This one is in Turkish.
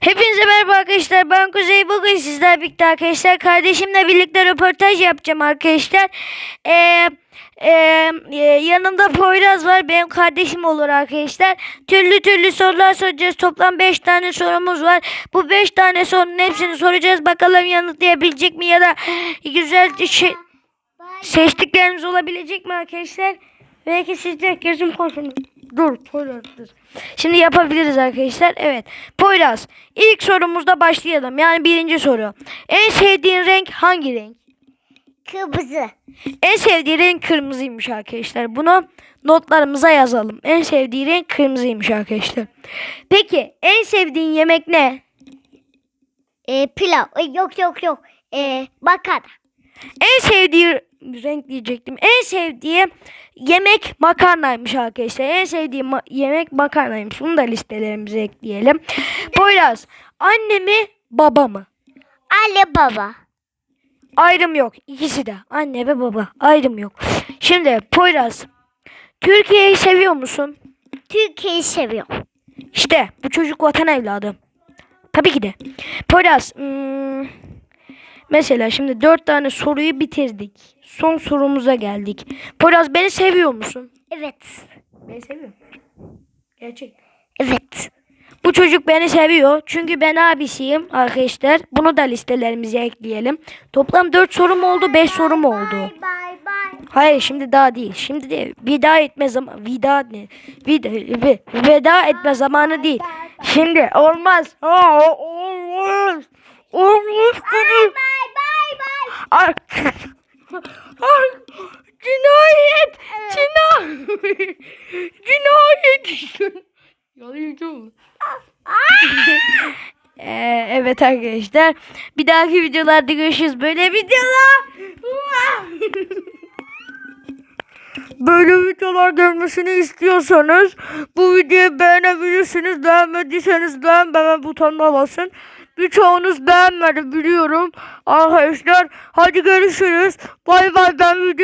Hepinize merhaba arkadaşlar. Ben Kuzey. Bugün sizler birlikte arkadaşlar. Kardeşimle birlikte röportaj yapacağım arkadaşlar. Ee, e, yanımda Poyraz var. Benim kardeşim olur arkadaşlar. Türlü türlü sorular soracağız. Toplam 5 tane sorumuz var. Bu 5 tane sorunun hepsini soracağız. Bakalım yanıtlayabilecek mi ya da güzel şey, seçtiklerimiz olabilecek mi arkadaşlar? Belki siz de gözüm korkun. Dur Poyraz dur. Şimdi yapabiliriz arkadaşlar. Evet. Poyraz. ilk sorumuzda başlayalım. Yani birinci soru. En sevdiğin renk hangi renk? Kırmızı. En sevdiği renk kırmızıymış arkadaşlar. Bunu notlarımıza yazalım. En sevdiği renk kırmızıymış arkadaşlar. Peki en sevdiğin yemek ne? Ee, pilav. Ay, yok yok yok. Ee, makarna. En sevdiği renk diyecektim. En sevdiği yemek makarnaymış arkadaşlar. En sevdiği ma- yemek makarnaymış. Bunu da listelerimize ekleyelim. Poyraz, anne mi baba mı? Anne baba. Ayrım yok. İkisi de. Anne ve baba. Ayrım yok. Şimdi Poyraz, Türkiye'yi seviyor musun? Türkiye'yi seviyorum. İşte bu çocuk vatan evladı. Tabii ki de. Poyraz, hmm, mesela şimdi dört tane soruyu bitirdik. Son sorumuza geldik. Poyraz beni seviyor musun? Evet. Beni seviyor. Gerçek. Evet. Bu çocuk beni seviyor. Çünkü ben abisiyim arkadaşlar. Bunu da listelerimize ekleyelim. Toplam 4 sorum oldu, 5 sorum oldu. Bye bye bye. Hayır şimdi daha değil. Şimdi de veda etme zaman vida ne? Vida, ve, veda etme zamanı değil. Şimdi olmaz. Aa, olmaz. Olmaz dedi. Bye bye bye. Ay. Ay. Cinayet. Cinayet. Cinayet. Yalayacağım. Ee, evet arkadaşlar. Bir dahaki videolarda görüşürüz. Böyle videolar. Böyle videolar gelmesini istiyorsanız bu videoyu beğenebilirsiniz. Beğenmediyseniz beğenmeme butonuna basın. Birçoğunuz beğenmedi biliyorum. Arkadaşlar hadi görüşürüz. Bay bay ben video